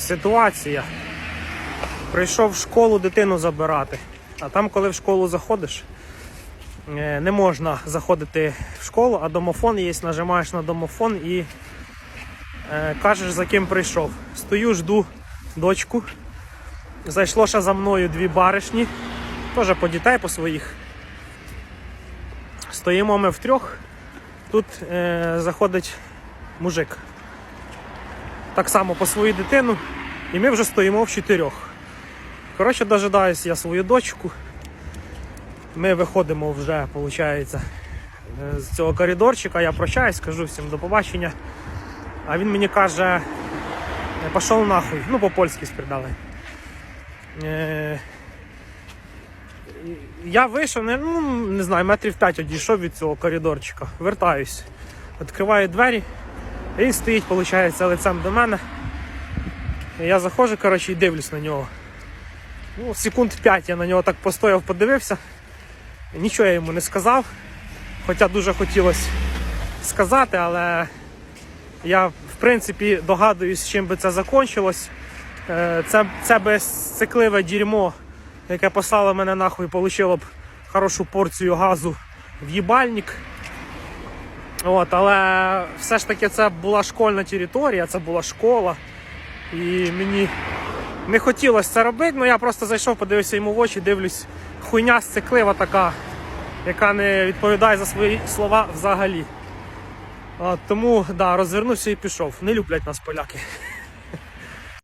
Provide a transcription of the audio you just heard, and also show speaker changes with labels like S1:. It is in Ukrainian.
S1: ситуація. Прийшов в школу дитину забирати. А там, коли в школу заходиш, е, не можна заходити в школу, а домофон є, нажимаєш на домофон і е, кажеш, за ким прийшов. Стою, жду дочку. Зайшло ще за мною дві баришні, теж по дітей по своїх. Стоїмо ми втрьох. Тут е, заходить мужик. Так само по свою дитину. І ми вже стоїмо в чотирьох. Коротше, дожидаюсь я свою дочку. Ми виходимо вже, виходить, з цього коридорчика. Я прощаюсь, кажу всім до побачення. А він мені каже, пішов нахуй. Ну, по-польськи спридали. Е, я вийшов, ну, не знаю, метрів 5 одійшов від цього коридорчика. Вертаюсь. Відкриваю двері. І стоїть, виходить, лицем до мене. Я заходжу, коротше, і дивлюсь на нього. Ну, секунд 5 я на нього так постояв, подивився. Нічого я йому не сказав. Хоча дуже хотілося сказати, але я в принципі догадуюсь, чим би це закінчилось. Е, Це, це безцикливе дерьмо, яке послало мене нахуй, получило б хорошу порцію газу в їбальник. От, але все ж таки це була школьна територія, це була школа. І мені не хотілося це робити, але я просто зайшов, подивився йому в очі, дивлюсь, хуйня сциклива така, яка не відповідає за свої слова взагалі. От, тому да, розвернувся і пішов. Не люблять нас поляки.